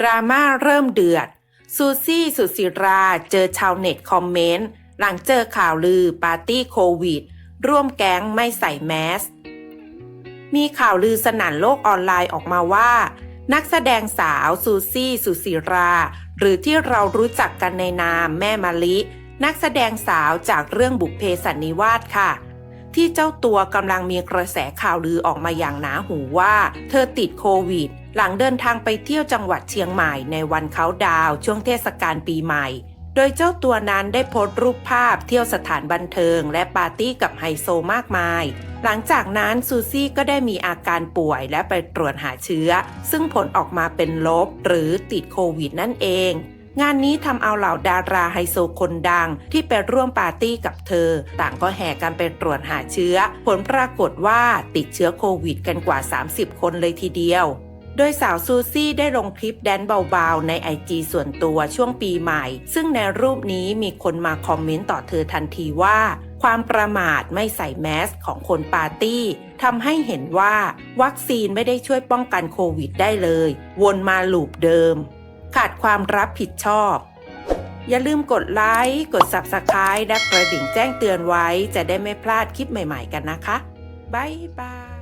ดราม่าเริ่มเดือด ซูซี่สุศิราเจอชาวเน็ตคอมเมนต์ หลังเจอข่าวลือปาร์ตี้โควิด ร่วมแก๊งไม่ใส่แมส มีข่าวลือสนั่นโลกออนไลน์ออกมาว่า นักแสดงสาวซูซี่สุศิรา หรือที่เรารู้จักกันในนามแม่มะลิ นักแสดงสาวจากเรื่องบุพเพสันนิวาสค่ะ ที่เจ้าตัวกำลังมีกระแสข่าวลือออกมาอย่างหนาหูว่า เธอติดโควิด หลังเดินทางไปเที่ยวจังหวัดเชียงใหม่ในวันเขาดาวช่วงเทศกาลปีใหม่ โดยเจ้าตัวนั้นได้โพสต์รูปภาพเที่ยวสถานบันเทิง และปาร์ตี้กับไฮโซมากมาย หลังจากนั้นซูซี่ก็ได้มีอาการป่วยและไปตรวจหาเชื้อ ซึ่งผลออกมาเป็นลบหรือติดโควิดนั่นเอง งานนี้ทำเอาเหล่าดาราไฮโซคนดังที่ไปร่วมปาร์ตี้กับเธอ ต่างก็แห่กันไปตรวจหาเชื้อ ผลปรากฏว่าติดเชื้อโควิดกันกว่า 30 คนเลยทีเดียว โดยสาวซูซี่ได้ลงคลิปแดนเบาๆ ในไอจีส่วนตัวช่วงปีใหม่ ซึ่งในรูปนี้มีคนมาคอมเมนต์ต่อเธอทันทีว่าความประมาทไม่ใส่แมสของคนปาร์ตี้ทำให้เห็นว่า วัคซีนไม่ได้ช่วยป้องกันโควิดได้เลย วนมาลูปเดิม ขาดความรับผิดชอบ อย่าลืมกดไลค์ กด Subscribe และกระดิ่งแจ้งเตือนไว้ จะได้ไม่พลาดคลิปใหม่ๆกันนะคะ บ๊ายบาย